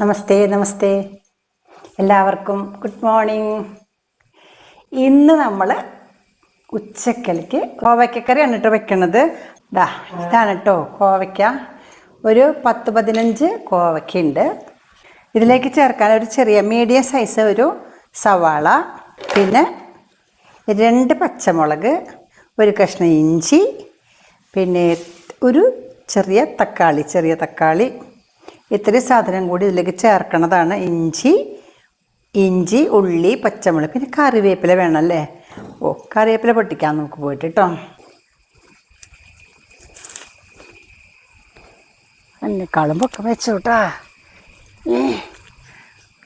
നമസ്തേ നമസ്തേ. എല്ലാവർക്കും good morning. ഇന്ന് നമ്മൾ ഉച്ചക്കലേക്ക് കോവയ്ക്കക്കറിയാണ് കേട്ടോ വെക്കണത്. ദാ ഇതാണ് കേട്ടോ കോവയ്ക്ക. ഒരു പത്ത് പതിനഞ്ച് കോവയ്ക്കുണ്ട് ഇതിലേക്ക് ചേർക്കാൻ ഒരു ചെറിയ മീഡിയം സൈസ് ഒരു സവാള പിന്നെ രണ്ട് പച്ചമുളക് ഒരു കഷ്ണം ഇഞ്ചി പിന്നെ ഒരു ചെറിയ തക്കാളി ചെറിയ തക്കാളി ഇത്രയും സാധനം കൂടി ഇതിലേക്ക് ചേർക്കണതാണ്. ഇഞ്ചി ഇഞ്ചി ഉള്ളി പച്ചമുളക് പിന്നെ കറിവേപ്പില വേണമല്ലേ? ഓ കറിവേപ്പില പൊട്ടിക്കാം നമുക്ക് പോയിട്ട് കേട്ടോ എന്നെക്കാളും പൊക്കം വെച്ചോട്ടാ.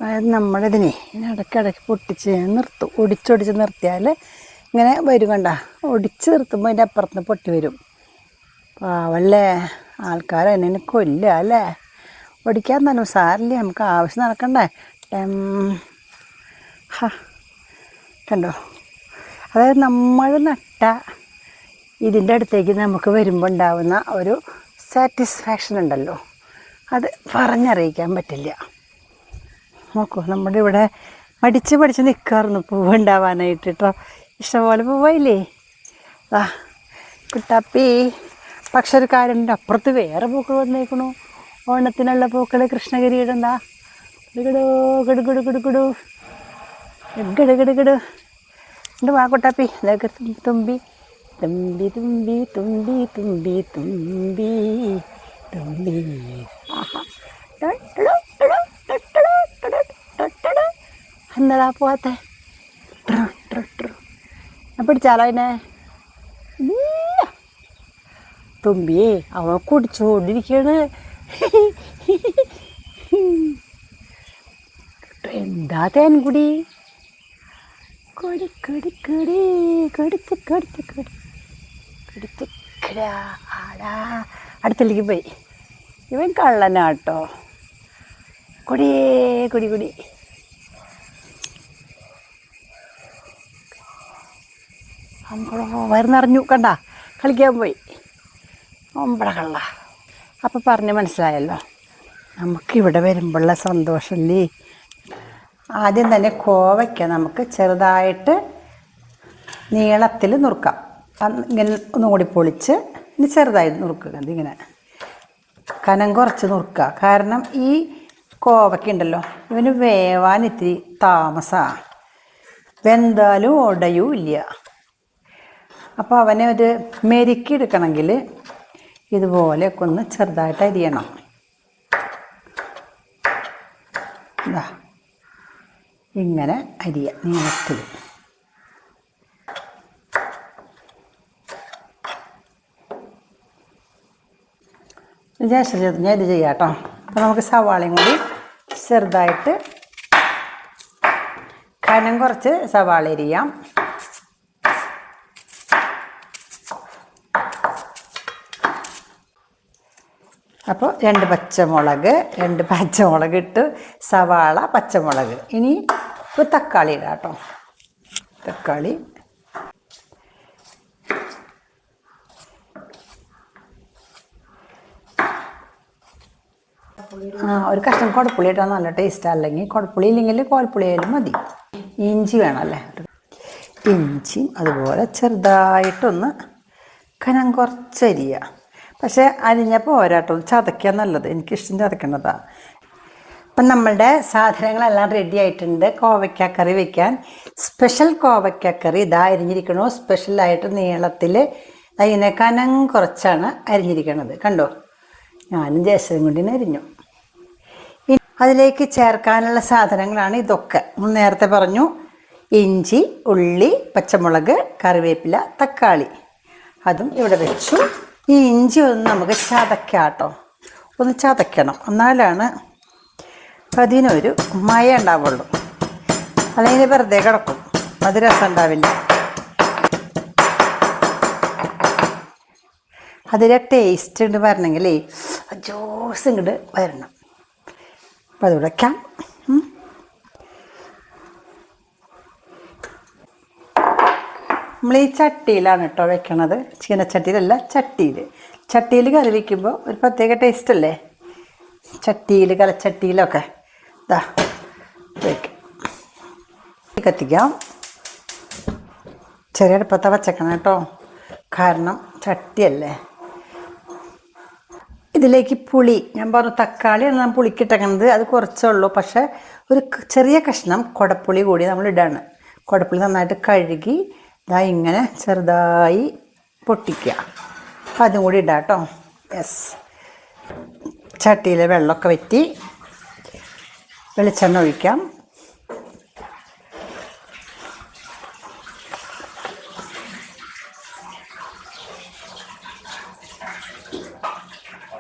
അതായത് നമ്മളിതിനെ ഇങ്ങനെ ഇടയ്ക്കിടയ്ക്ക് പൊട്ടിച്ച് നിർത്തും. ഒടിച്ചൊടിച്ച് നിർത്തിയാൽ ഇങ്ങനെ വരും കണ്ട. ഒടിച്ച് നിർത്തുമ്പോൾ അതിന്റെ അപ്പുറത്ത് പൊട്ടി വരും. പാവല്ലേ ആൾക്കാർ അതിനെ കൊല്ലുക അല്ലേ? ഒടിക്കാൻ തന്നെ സാരില്ല നമുക്ക് ആവശ്യം നടക്കണ്ടേ? ടെം ഹ. കണ്ടോ? അതായത് നമ്മൾ നട്ട ഇതിന്റെ അടുത്തേക്ക് നമുക്ക് വരുമ്പോൾ ഉണ്ടാവുന്ന ഒരു സാറ്റിസ്ഫാക്ഷൻ ഉണ്ടല്ലോ. അത് പറഞ്ഞറിയിക്കാൻ പറ്റില്ല. നോക്കൂ നമ്മുടെ ഇവിടെ മടിച്ച് മടിച്ച് നിൽക്കാറുന്നു പൂവ് ഉണ്ടാവാനായിട്ട് കേട്ടോ ഇഷ്ടംപോലെ പൂവായില്ലേ? ആ കുട്ടാപ്പി. പക്ഷെ ഒരു കാര്യമുണ്ട് അപ്പുറത്ത് വേറെ പൂക്കൾ വന്നേക്കണു. ഓണത്തിനുള്ള പൂക്കൾ കൃഷ്ണഗിരിയുടെ എന്താ ഗിടുകിടോ ഗിടുകിടു ഗിടുകിടു ഗിടു ഗിടു ഗിടു എന്റെ വാ കുട്ടാപ്പി ഇതൊക്കെ തുമ്പി തുമ്പി തുമ്പി തുമ്പി തുമ്പി തുമ്പി തുമ്പി എന്നതാ പോവാത്തെ പിടിച്ചാലോ അതിനെ. തുമ്പിയേ അവൻ കുടിച്ചോണ്ടിരിക്കാണ് എന്താ തേൻകുടി? കൊടി കൊടി കൊടി കൊടുത്ത് കൊടുത്ത് കൊടി കൊടുത്ത് കിടാ ആടാ. അടുത്തിലേക്ക് പോയി. ഇവൻ കള്ളനാട്ടോ. കൊടിയേ കൊടി കൊടി. അമ്പളോ വരുന്നറിഞ്ഞു. കണ്ട കളിക്കാൻ പോയി. അമ്പള കള്ള. അപ്പം പറഞ്ഞ് മനസ്സിലായല്ലോ. നമുക്കിവിടെ വരുമ്പോഴുള്ള സന്തോഷമല്ലേ ആദ്യം തന്നെ കോവയ്ക്ക നമുക്ക് ചെറുതായിട്ട് നീളത്തിൽ നുറുക്കാം. ഇങ്ങനെ ഒന്നും കൂടി പൊളിച്ച് ഇനി ചെറുതായി നുറുക്കുക. ഇതിങ്ങനെ കനം കുറച്ച് നുറുക്കുക. കാരണം ഈ കോവയ്ക്ക ഉണ്ടല്ലോ ഇവന് വേവാൻ ഇത്തിരി താമസമാണ് വെന്താലും ഉടയും ഇല്ല അപ്പോൾ അവനെ ഒരു മെരുക്കി എടുക്കണമെങ്കിൽ ഇതുപോലെയൊക്കെ ഒന്ന് ചെറുതായിട്ട് അരിയണം. ഇതാ ഇങ്ങനെ അരിയ നീളത്തിൽ. ജേഷ ഞാൻ ഇത് ചെയ്യാം കേട്ടോ അപ്പോൾ നമുക്ക് സവാളയും കൂടി ചെറുതായിട്ട് കനം കുറച്ച് സവാള അരിയാം. അപ്പോൾ രണ്ട് പച്ചമുളക് രണ്ട് പച്ചമുളക് ഇട്ട് സവാള പച്ചമുളക്. ഇനി ഇപ്പോൾ തക്കാളി ഇടാം കേട്ടോ. തക്കാളി. ആ ഒരു കഷ്ണം കുടപ്പുളി ഇട്ടാൽ നല്ല ടേസ്റ്റ് അല്ലെങ്കിൽ കുടപ്പുളി ഇല്ലെങ്കിൽ കോൽപ്പുളി ആയാലും മതി. ഇഞ്ചി വേണമല്ലേ ഇഞ്ചിയും അതുപോലെ ചെറുതായിട്ടൊന്ന് കനം കുറച്ചരിയുക പക്ഷേ അരിഞ്ഞപ്പോൾ പോരാട്ടോ. ചതക്കുക നല്ലത്. എനിക്കിഷ്ടം ചതക്കേണ്ടതാണ് അപ്പം നമ്മളുടെ സാധനങ്ങളെല്ലാം റെഡി ആയിട്ടുണ്ട്. കോവയ്ക്കാക്കറി കറി വെക്കാൻ. സ്പെഷ്യൽ കോവയ്ക്കാക്കറി കറി ഇതാ അരിഞ്ഞിരിക്കണു. സ്പെഷ്യലായിട്ട് നീളത്തിൽ അതിനെ കനം കുറച്ചാണ് അരിഞ്ഞിരിക്കണത്. കണ്ടോ? ഞാനും ജേസനും കൊണ്ടിന് അരിഞ്ഞു. അതിലേക്ക് ചേർക്കാനുള്ള സാധനങ്ങളാണ് ഇതൊക്കെ. നേരത്തെ പറഞ്ഞു. ഇഞ്ചി ഉള്ളി പച്ചമുളക് കറിവേപ്പില തക്കാളി. അതും ഇവിടെ വെച്ചു. ഈ ഇഞ്ചി ഒന്ന് നമുക്ക് ചതക്കാം കേട്ടോ ഒന്ന് ചതക്കണം. എന്നാലാണ് അതിനൊരു മയ ഉണ്ടാവുള്ളൂ. അല്ലെങ്കിൽ വെറുതെ കിടക്കും. അത് രസം ഉണ്ടാവില്ല. അതിലെ ടേസ്റ്റ് ഉണ്ട് വരണമെങ്കിലേ ജ്യൂസ് ഇങ്ങോട്ട് വരണം. അപ്പം അത് വയ്ക്കാം നമ്മൾ ഈ ചട്ടിയിലാണ് കേട്ടോ വെക്കണത്. ചീനച്ചട്ടിയിലല്ല ചട്ടിയിൽ ചട്ടിയിൽ കറി വയ്ക്കുമ്പോൾ ഒരു പ്രത്യേക ടേസ്റ്റ് അല്ലേ? ചട്ടിയിൽ കലച്ചട്ടിയിലൊക്കെ. ഇതാ വയ്ക്കും കത്തിക്കാം. ചെറിയ അടുപ്പത്തെ വച്ചേക്കണം കേട്ടോ. കാരണം ചട്ടിയല്ലേ? ഇതിലേക്ക് പുളി. ഞാൻ പറഞ്ഞു തക്കാളിയാണ് ഞാൻ പുളിക്കിട്ടേക്കുന്നത് അത് കുറച്ചേ ഉള്ളൂ. പക്ഷേ ഒരു ചെറിയ കഷ്ണം കുടപ്പുളി കൂടി നമ്മൾ ഇടാണ് കുടപ്പുളി നന്നായിട്ട് കഴുകി ഇതാ ഇങ്ങനെ ചെറുതായി പൊട്ടിക്കുക. അപ്പം അതും കൂടി ഇടാം കേട്ടോ യെസ് ചട്ടിയിലെ വെള്ളമൊക്കെ വറ്റി വെളിച്ചെണ്ണ ഒഴിക്കാം.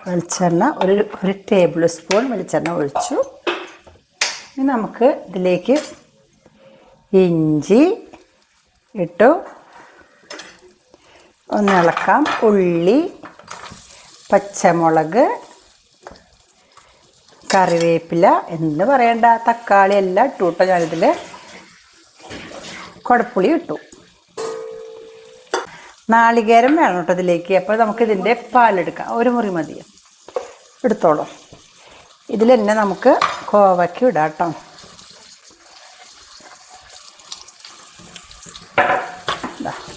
വെളിച്ചെണ്ണ ഒരു ഒരു ടേബിൾ സ്പൂൺ വെളിച്ചെണ്ണ ഒഴിച്ചു. ഇനി നമുക്ക് ഇതിലേക്ക് ഇഞ്ചി ഇട്ടു. ഒന്ന് ഇളക്കാം. ഉള്ളി പച്ചമുളക് കറിവേപ്പില എന്ന് പറയണ്ട. തക്കാളി എല്ലാം ഇട്ടു കേട്ടോ ഞാനിതിൽ കുടപ്പുളി ഇട്ടു. നാളികേരം വേണം കേട്ടോ ഇതിലേക്ക്. അപ്പോൾ നമുക്കിതിന്റെ പാലെടുക്കാം. ഒരു മുറി മതി. എടുത്തോളൂ. ഇതിൽ തന്നെ നമുക്ക് കോവയ്ക്ക് ഇടാം കേട്ടോ.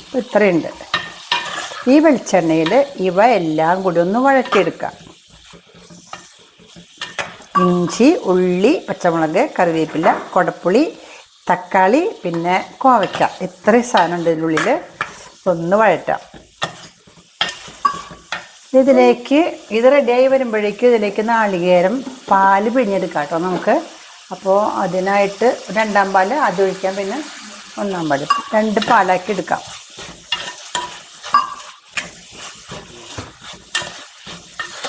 ഇപ്പൊ ഇത്രയുണ്ട്. ഈ വെളിച്ചെണ്ണയിൽ ഇവ എല്ലാം കൂടി ഒന്ന് വഴറ്റിയെടുക്കാം. ഇഞ്ചി ഉള്ളി പച്ചമുളക് കറിവേപ്പില കൊടപ്പുളി തക്കാളി പിന്നെ കോവയ്ക്ക. ഇത്രയും സാധനം ഉണ്ട് ഇതിനുള്ളിൽ ഒന്ന് വഴറ്റാം. ഇതിലേക്ക് ഇത് റെഡിയായി വരുമ്പോഴേക്കും ഇതിലേക്ക് നാളികേരം പാൽ പിഴിഞ്ഞെടുക്കാം കേട്ടോ നമുക്ക്. അപ്പോൾ അതിനായിട്ട് രണ്ടാം പാൽ അത് ഒഴിക്കാം പിന്നെ ഒന്നാം പാൽ. രണ്ട് പാലാക്കി എടുക്കാം.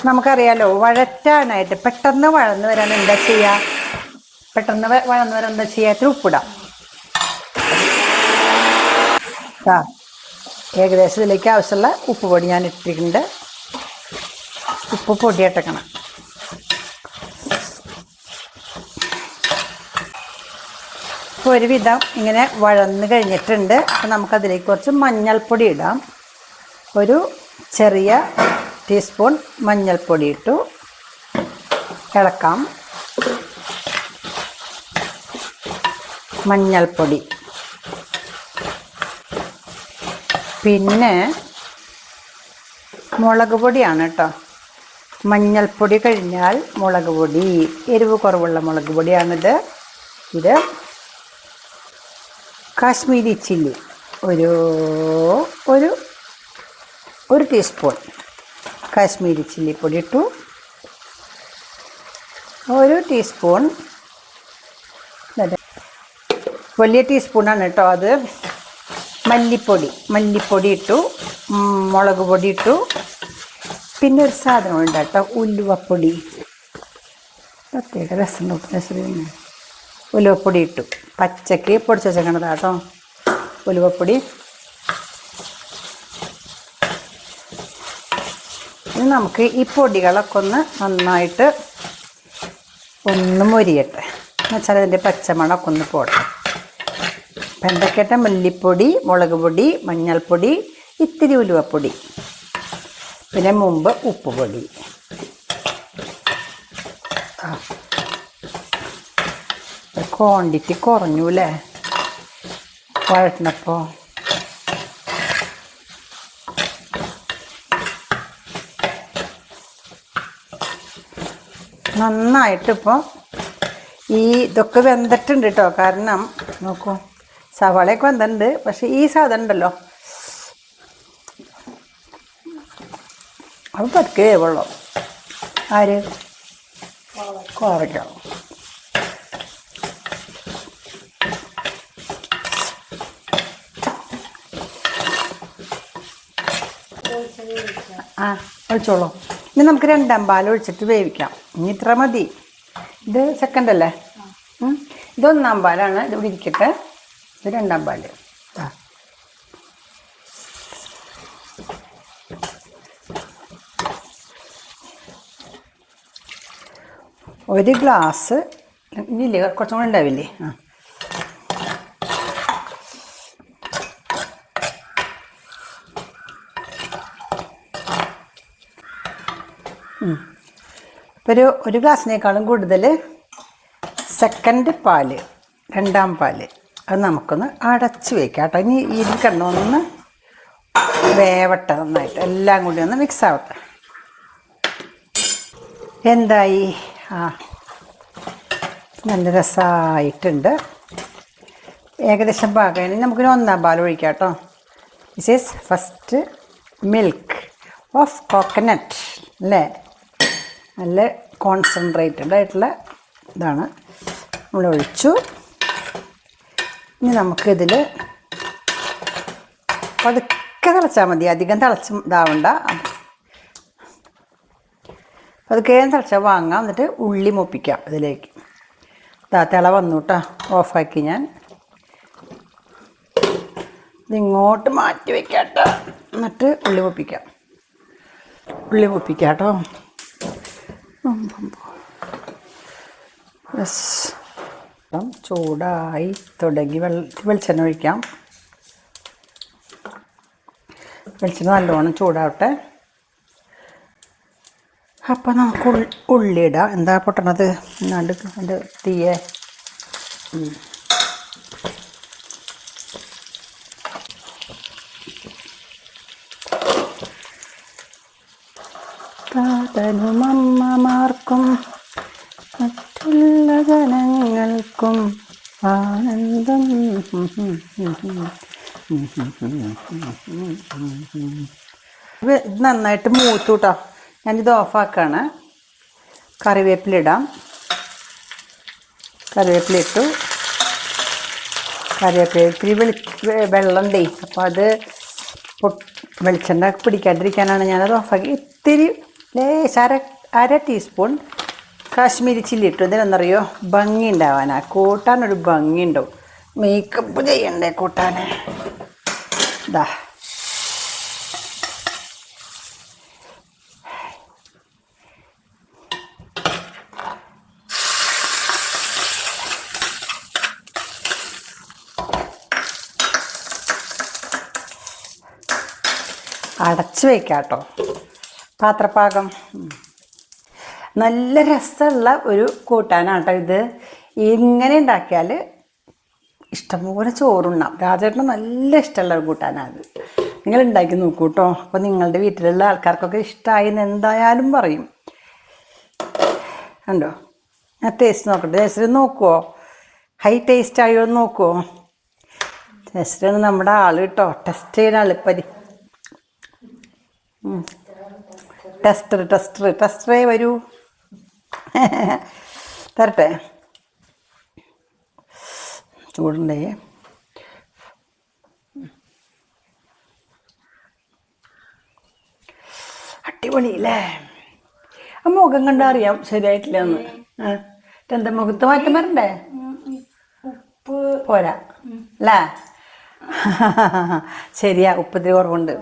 നമുക്കറിയാലോ വഴറ്റാനായിട്ട് പെട്ടെന്ന് വഴന്ന് വരാൻ എന്താ ചെയ്യുക പെട്ടെന്ന് വഴന്നു വരാൻ എന്താ ചെയ്യുക ഇത്തിരി ഉപ്പിടാം. ആ ഏകദേശം ഇതിലേക്ക് ആവശ്യമുള്ള ഉപ്പ് പൊടി ഞാൻ ഇട്ടിട്ടുണ്ട്. ഉപ്പ് പൊടി ഇട്ടേക്കണം ഇപ്പോൾ ഒരുവിധം ഇങ്ങനെ വഴന്ന് കഴിഞ്ഞിട്ടുണ്ട്. അപ്പം നമുക്കതിലേക്ക് കുറച്ച് മഞ്ഞൾപ്പൊടി ഇടാം. ഒരു ചെറിയ ടീസ്പൂൺ മഞ്ഞൾപ്പൊടി ഇട്ടു. ഇളക്കാം. മഞ്ഞൾപ്പൊടി. പിന്നെ മുളക് പൊടിയാണ് കേട്ടോ മഞ്ഞൾപ്പൊടി കഴിഞ്ഞാൽ മുളക് പൊടി. എരിവ് കുറവുള്ള മുളക് പൊടിയാണിത്. ഇത് കാശ്മീരി ചില്ലി. ഒരു ഒരു ഒരു ടീസ്പൂൺ കാശ്മീരി ചില്ലി പൊടി ഇട്ടു ഒരു ടീസ്പൂൺ അതെ. വലിയ ടീസ്പൂണാണ് കേട്ടോ അത്. മല്ലിപ്പൊടി മല്ലിപ്പൊടി ഇട്ടു ഉം, മുളക് പൊടി ഇട്ടു. പിന്നെ ഒരു സാധനം ഉണ്ട് കേട്ടോ ഉലുവപ്പൊടി. പ്രത്യേക രസം രസം ഉലുവപ്പൊടി ഇട്ടു. പച്ചക്ക് പൊടിച്ച് വെച്ചേക്കണത് കേട്ടോ ഉലുവപ്പൊടി. നമുക്ക് ഈ പൊടികളൊക്കെ ഒന്ന് നന്നായിട്ട് ഒന്ന് മൊരിയട്ടെ. എന്നുവെച്ചാൽ അതിന്റെ പച്ചമണമൊക്കെ ഒന്ന് പോട്ടെ. എന്തൊക്കെയാട്ടെ? മല്ലിപ്പൊടി മുളക് പൊടി മഞ്ഞൾപ്പൊടി ഇത്തിരി ഉലുവപ്പൊടി പിന്നെ മുമ്പ് ഉപ്പുപൊടി ക്വാണ്ടിറ്റി കുറഞ്ഞൂലേ വഴറ്റിനപ്പോൾ നന്നായിട്ട് ഇപ്പോൾ ഈ ഇതൊക്കെ വെന്തിട്ടുണ്ട് കേട്ടോ കാരണം നോക്കൂ സവാളയൊക്കെ വെന്തിട്ടുണ്ട്. പക്ഷെ ഈ സാധനം ഉണ്ടല്ലോ. അത് പതുക്കെ വേവുള്ളൂ ആര്? കോവയ്ക്ക. ആ ഒഴിച്ചോളൂ. ഇനി നമുക്ക് രണ്ടാം പാൽ ഒഴിച്ചിട്ട് വേവിക്കാം. ഇനി ഇത്ര മതി. ഇത് സെക്കൻഡ് അല്ലേ. ഇത് ഒന്നാം പാലാണ്. ഇത് ഇവിടെ ഇരിക്കട്ടെ. ഇത് രണ്ടാം പാൽ. ഒരു ഗ്ലാസ് ഇല്ലേ കുറച്ചും കൂടെ ഉണ്ടാവില്ലേ? ആ. ഒരു ഒരു ഗ്ലാസ്സിനേക്കാളും കൂടുതൽ സെക്കൻഡ് പാൽ രണ്ടാം പാൽ. അത് നമുക്കൊന്ന് അടച്ച് വയ്ക്കാം കേട്ടോ. ഇനി ഈ കിടന്നൊന്ന് വേവട്ടെ നന്നായിട്ട്. എല്ലാം കൂടി ഒന്ന് മിക്സ് ആവട്ടെ. എന്തായി? ആ നല്ല രസമായിട്ടുണ്ട് ഏകദേശം പാകം. നമുക്കൊരു ഒന്നാം പാൽ ഒഴിക്കാം കേട്ടോ. This is first milk of coconut അല്ലേ? നല്ല കോൺസെൻട്രേറ്റഡ് ആയിട്ടുള്ള ഇതാണ്. നമ്മൾ ഒഴിച്ചു. ഇനി നമുക്കിതിൽ പതുക്കെ തിളച്ചാൽ മതി. അധികം തിളച്ച് ഇതാവണ്ട. പതുക്കെ തിളച്ചാൽ വാങ്ങാം. എന്നിട്ട് ഉള്ളി മുപ്പിക്കാം ഇതിലേക്ക്. ഇതാ തിള വന്നു കേട്ടോ ഓഫാക്കി ഞാൻ. ഇതിങ്ങോട്ട് മാറ്റി വെക്കാം എന്നിട്ട് ഉള്ളി മുപ്പിക്കാം. ഉള്ളി മുപ്പിക്കാം കേട്ടോ യെസ് ചൂടായി തുടങ്ങി. വെള്ള വെളിച്ചെണ്ണ ഒഴിക്കാം. വെളിച്ചെണ്ണ നല്ലോണം ചൂടാവട്ടെ. അപ്പം നമുക്ക് ഉള്ളി ഉള്ളി ഇടാം. എന്താ പൊട്ടണത്? എന്നാണ്ട് അതിന്റെ തീയെ. അമ്മമാർക്കും മറ്റുള്ള ജനങ്ങൾക്കും ആനന്ദം. ഇത് നന്നായിട്ട് മൂത്തു കേട്ടോ ഞാനിത് ഓഫാക്കാണ്. കറിവേപ്പിലിടാം. കറിവേപ്പില ഇട്ടു കറിവേപ്പില ഇത്തിരി വെളി വെ- വെള്ളം ഉണ്ടേ അപ്പോൾ അത് വെളിച്ചെണ്ണ പിടിക്കാണ്ടിരിക്കാനാണ് ഞാനത് ഓഫാക്കി. ഇത്തിരി ലേശ അര അര ടീസ്പൂൺ കാശ്മീരി ചില്ലി ഇട്ടു. ഇതിനെന്നറിയോ ഭംഗി ഉണ്ടാവാനാ. കൂട്ടാനൊരു ഭംഗി ഉണ്ടാവും. മേക്കപ്പ് ചെയ്യണ്ടേ കൂട്ടാൻ ഇതാ അടച്ചു വയ്ക്കാം കേട്ടോ പാത്രപ്പാകം നല്ല രസമുള്ള ഒരു കൂട്ടാനാണ് കേട്ടോ ഇത്. ഇങ്ങനെ ഉണ്ടാക്കിയാൽ ഇഷ്ടംപോലെ ചോറുണ്ണാം. രാജേട്ടന് നല്ല ഇഷ്ടമുള്ള ഒരു കൂട്ടാനാണ് നിങ്ങൾ ഉണ്ടാക്കി നോക്കൂ കേട്ടോ അപ്പോൾ നിങ്ങളുടെ വീട്ടിലുള്ള ആൾക്കാർക്കൊക്കെ ഇഷ്ടമായി എന്ന് എന്തായാലും പറയും. ഉണ്ടോ ഞാൻ ടേസ്റ്റ് നോക്കട്ടെ. ടേസ്റ്റ് നോക്കുമോ ഹൈ ടേസ്റ്റ് ആയോ എന്ന് നോക്കുമോ ജസ്റ്റ് നമ്മുടെ ആൾ കേട്ടോ ടെസ്റ്റ് ചെയ്യുന്ന ആളിപ്പരി ടെസ്റ്റർ ടെസ്റ്റർ ടെസ്റ്ററേ വരൂ. തരട്ടെ. ചൂടണ്ടേ അടിപൊളിയില്ലേ? ആ മുഖം കണ്ടാ അറിയാം ശരിയായിട്ടില്ല എന്ന് എന്താ മുഖത്ത് മാറ്റം വരണ്ടേ? ഉപ്പ്. പോരാ. അല്ലേ? ശരിയാ ഉപ്പത്തിരി കുറവുണ്ട്.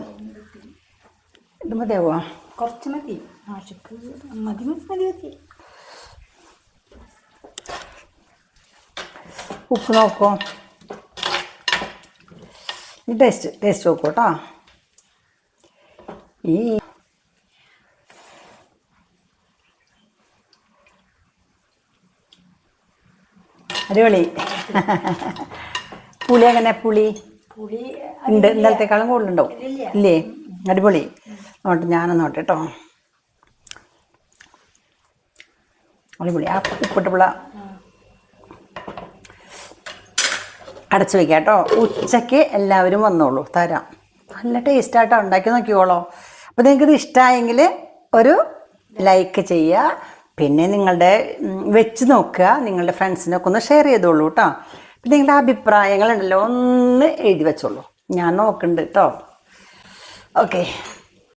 ഇത് മതിയാവോ? കുറച്ച് മതി. ആശുക്ക് മതി മതി മതി ഉപ്പ് നോക്കോ. ഈ ടേസ്റ്റ് ടേസ്റ്റ് നോക്കൂ കേട്ടോ ഈ അടിപൊളി. പുളി എങ്ങനെ പുളി? പുളി ഉണ്ട് ഇന്നലത്തെക്കാളും കൂടുതലുണ്ടാവും. ഇല്ലേ? അടിപൊളി. നോട്ടെ ഞാനൊന്ന് നോട്ടെ കേട്ടോ. അടിപൊളി. ആ ഉപ്പിട്ടുള്ള അടച്ചു വെക്കാം കേട്ടോ. ഉച്ചയ്ക്ക് എല്ലാവരും വന്നോളൂ. തരാം. നല്ല ടേസ്റ്റായിട്ടാണ് ഉണ്ടാക്കി നോക്കിക്കോളോ. അപ്പോൾ നിങ്ങൾക്കിത് ഇഷ്ടമായെങ്കിൽ ഒരു ലൈക്ക് ചെയ്യുക പിന്നെ നിങ്ങളുടെ വെച്ച് നോക്കുക. നിങ്ങളുടെ ഫ്രണ്ട്സിനൊക്കെ ഒന്ന് ഷെയർ ചെയ്തോളൂ കേട്ടോ. പിന്നെ നിങ്ങളുടെ അഭിപ്രായങ്ങളുണ്ടല്ലോ ഒന്ന് എഴുതി വെച്ചോളൂ. ഞാൻ നോക്കുന്നുണ്ട് കേട്ടോ. ഓക്കെ